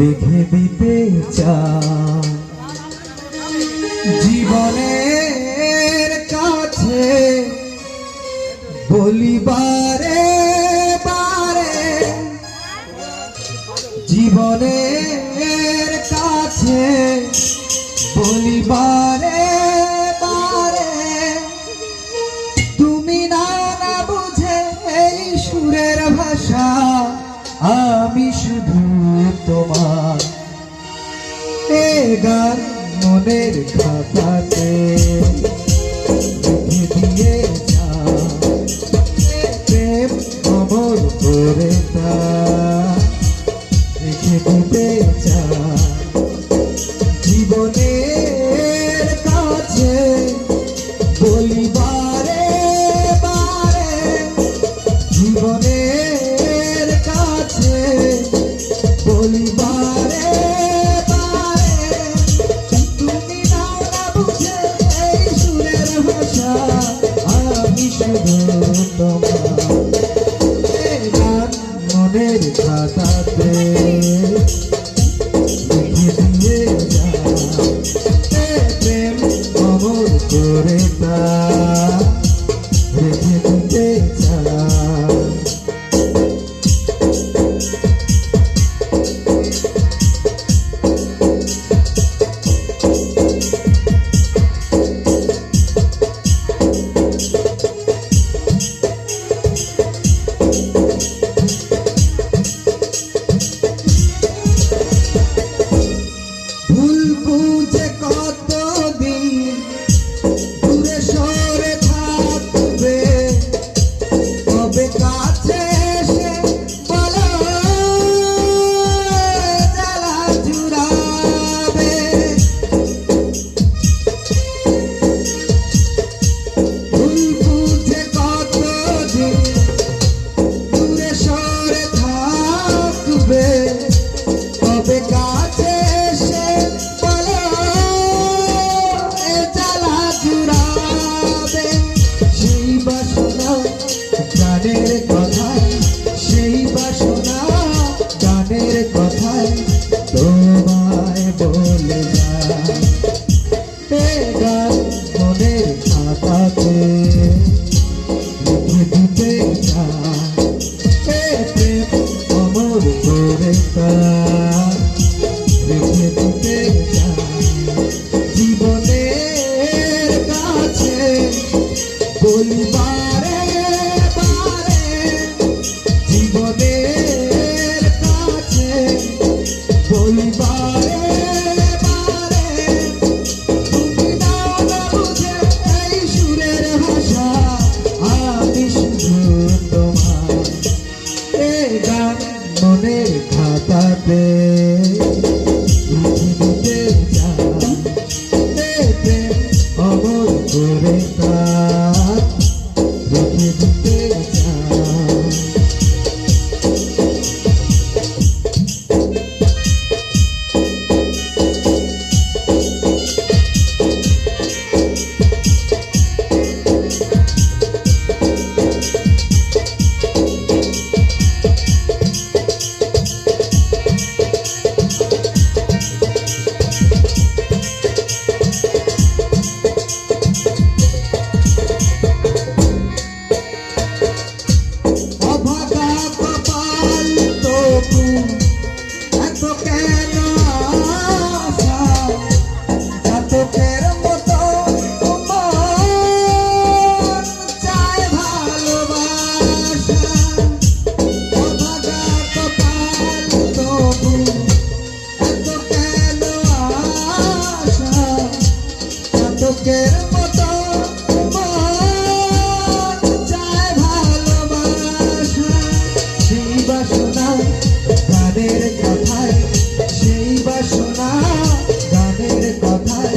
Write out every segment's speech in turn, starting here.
দেখে দিতে চাই। জীবনের কাছে বলিবারে বারে, জীবনের কাছে বলিবারে বারে। তুমি না বুঝে এই সুরের ভাষা, আমি শুধু গান মনের খাতা মনের খাতাতে লিখে দিয়ে প্রেম অমর করে তা। রেখে বুকের মতো চায় ভালোবাসা সেই বাসনা গানের কথায়, সেই বাসনা গানের কথায়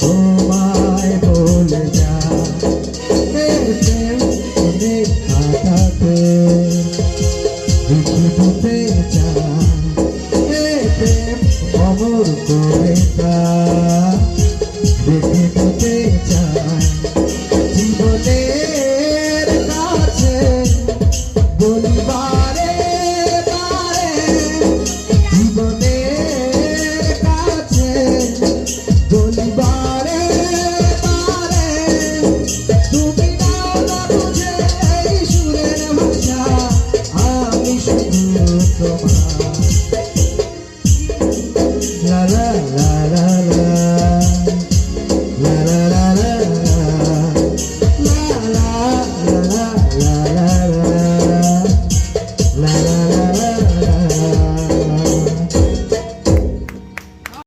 তোমায় বলে যা অনেক হাতাতে দেখে দিতে চায়